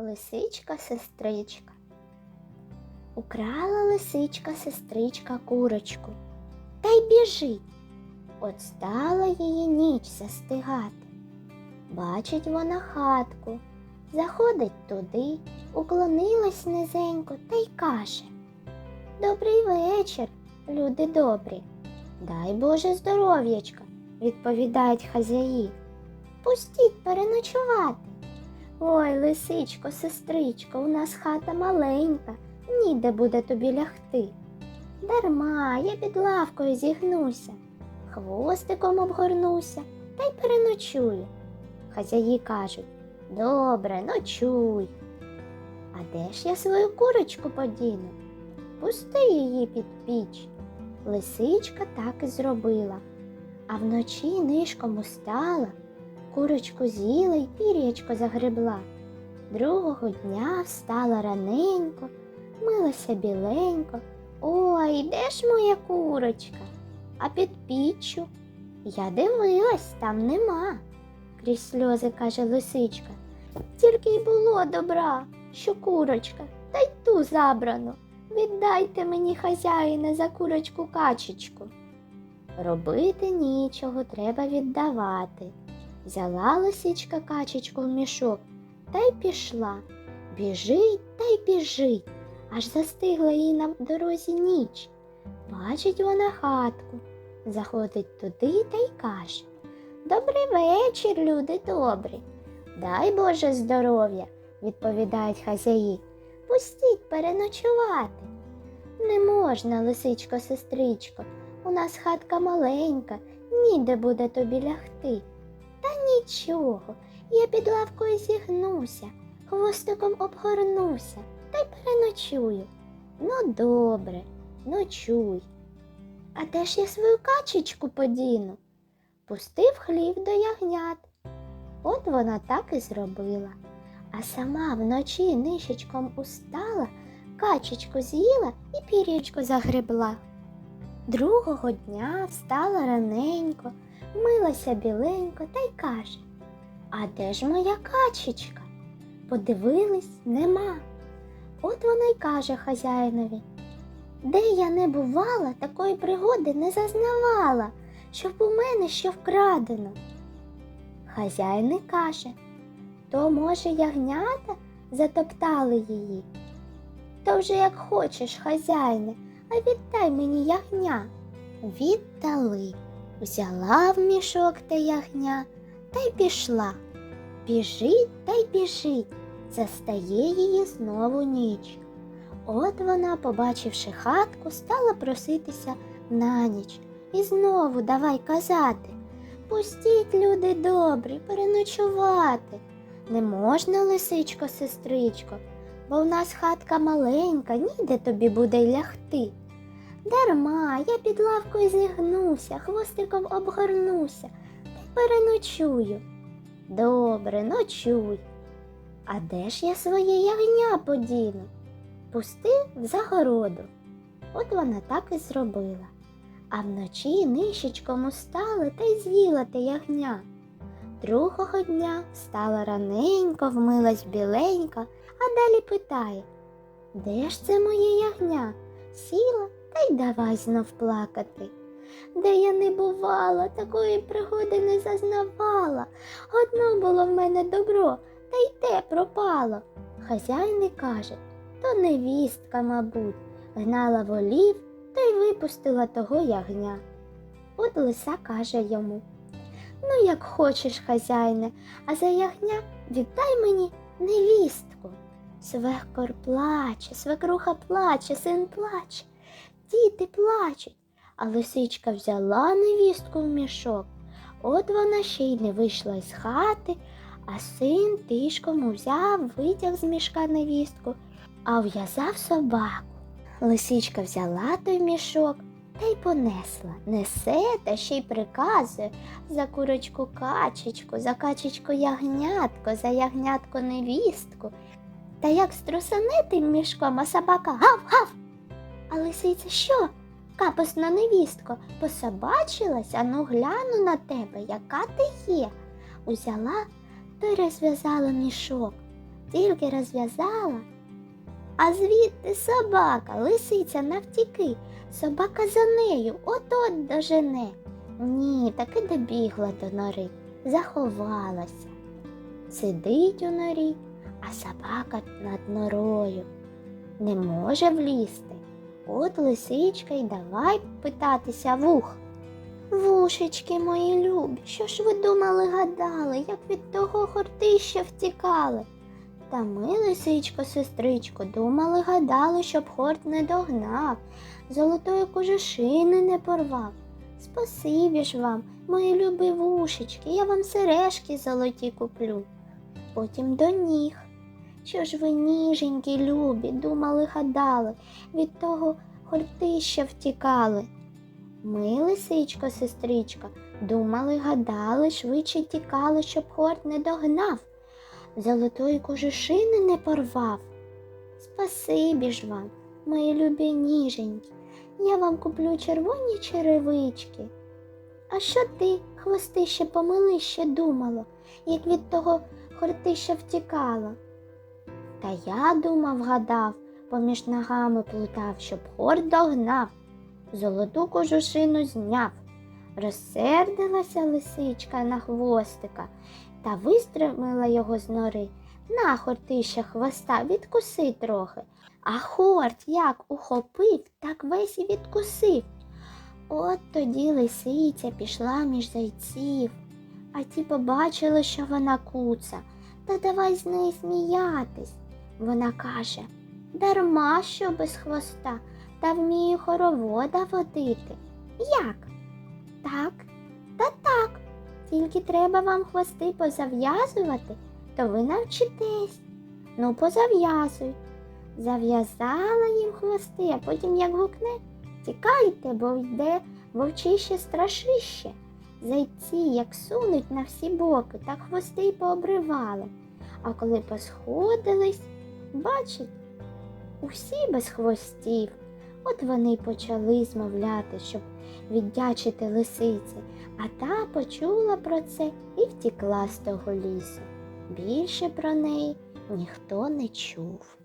Лисичка сестричка. Украла лисичка сестричка курочку, та й біжить. От стала її ніч застигати. Бачить вона хатку, заходить туди, уклонилась низенько та й каже Добрий вечір, люди добрі. Дай Боже здоров'ячка, відповідають хазяї. Пустіть переночувати. Ой, лисичко, сестричко, у нас хата маленька, ніде буде тобі лягти. Дарма, я під лавкою зігнуся, хвостиком обгорнуся та й переночую. Хазяї кажуть добре, ночуй. А де ж я свою курочку подіну? Пусти її під піч. Лисичка так і зробила, а вночі нишком устала, курочку з'їла й пір'ячко загребла. Другого дня встала раненько, милася біленько. Ой, де ж моя курочка? А під піччю? Я дивилась, там нема, крізь сльози каже лисичка. Тільки й було добра, що курочка, та й ту забрано. Віддайте мені, хазяїне, за курочку качечку. Робити нічого, треба віддавати. Взяла лисичка качечку в мішок та й пішла. Біжить та й біжить, аж застигла їй на дорозі ніч. Бачить вона хатку, заходить туди та й каже Добрий вечір, люди добрі. Дай Боже здоров'я, відповідають хазяї. Пустіть переночувати. Не можна, лисичко, сестричко, у нас хатка маленька, ніде буде тобі лягти. Та нічого, я під лавкою зігнуся, хвостиком обгорнуся та й переночую. Ну, добре, ночуй. А де ж я свою качечку подіну? Пустив хлів до ягнят. От вона так і зробила а сама вночі нишечком устала, качечку з'їла і пір'ячко загребла. Другого дня встала раненько, милася біленько та й каже А де ж моя качечка? Подивились, нема. От вона й каже хазяїнові Де я не бувала, такої пригоди не зазнавала, щоб у мене що вкрадено. Хазяїн і каже то, може, ягнята затоптали її? То вже як хочеш, хазяїне, а віддай мені ягня. Віддали, взяла в мішок те ягня та й пішла. Біжить та й біжить, застає її знову ніч. От вона, побачивши хатку, стала проситися на ніч. І знову давай казати Пустіть, люди добрі, переночувати. Не можна, лисичко, сестричко, бо в нас хатка маленька, ніде тобі буде лягти. Дарма, я під лавкою зігнуся, хвостиком обгорнуся та й переночую. Добре, ночуй. А де ж я своє ягня подіну? Пустив в загороду. От вона так і зробила. А вночі нишечком устала та й з'їла те ягня. Другого дня встала раненько, вмилась біленько, а далі питає Де ж це моє ягня? Сіла та й давай знов плакати. Де я не бувала, такої пригоди не зазнавала. Одно було в мене добро, та й те пропало. Хазяїн каже то невістка, мабуть, гнала волів та й випустила того ягня. От лиса каже йому Ну, як хочеш, хазяїне, а за ягня віддай мені невістку. Свекор плаче, свекруха плаче, син плаче, діти плачуть. А лисичка взяла невістку в мішок. От вона ще й не вийшла із хати, а син тишком взяв, витяг з мішка невістку, а в'язав собаку. Лисичка взяла той мішок та й понесла. Несе та ще й приказує за курочку качечку, за качечку ягнятко, за ягнятко невістку. Та як струсане тим мішком, а собака гав-гав. А лисиця що? Капусна невістко, пособачилась, а ну гляну на тебе, яка ти є. Узяла та й розв'язала мішок. тільки розв'язала. А звідти собака, лисиця навтіки, собака за нею от-от дожене. Ні, таки добігла до нори, заховалася. Сидить у норі, а собака над норою. Не може влізти. От лисичка й давай питатися вух. Вушечки мої любі, що ж ви думали, гадали, як від того хортища втікали? Та ми, лисичко, сестричко, думали, гадали, щоб хорт не догнав, золотої кожушини не порвав. Спасибі ж вам, мої любі вушечки, я вам сережки золоті куплю. Потім до ніг. Що ж ви ніженькі, любі, думали, гадали, від того хортища втікали. Ми, лисичко, сестричка, думали, гадали, швидше тікали, щоб хорт не догнав, золотої кожушини не порвав. Спасибі ж вам, мої любі ніженькі, я вам куплю червоні черевички. А що ти, хвостище помилище, думало, як від того хортища втікала? Та я думав, гадав, поміж ногами плутав, щоб хорт догнав, золоту кожушину зняв. Розсердилася лисичка на хвостика та вистримила його з нори. На, хортища хвоста, відкуси трохи. А хорт як ухопив, так весь і відкусив. От тоді лисиця пішла між зайців, а ті побачили, що вона куца, та давай з неї сміятись. Вона каже дарма що без хвоста, та вмію хоровода водити. Як? Так, та так. Тільки треба вам хвости позав'язувати, то ви навчитесь. Ну, позав'язуй. Зав'язала їм хвости, а потім як гукне, тікайте, бо йде вовчище страшище. Зайці, як сунуть на всі боки, так хвости й пообривали. А коли посходились, бачить, усі без хвостів. От вони й почали змовляти, щоб віддячити лисиці, а та почула про це і втікла з того лісу. Більше про неї ніхто не чув.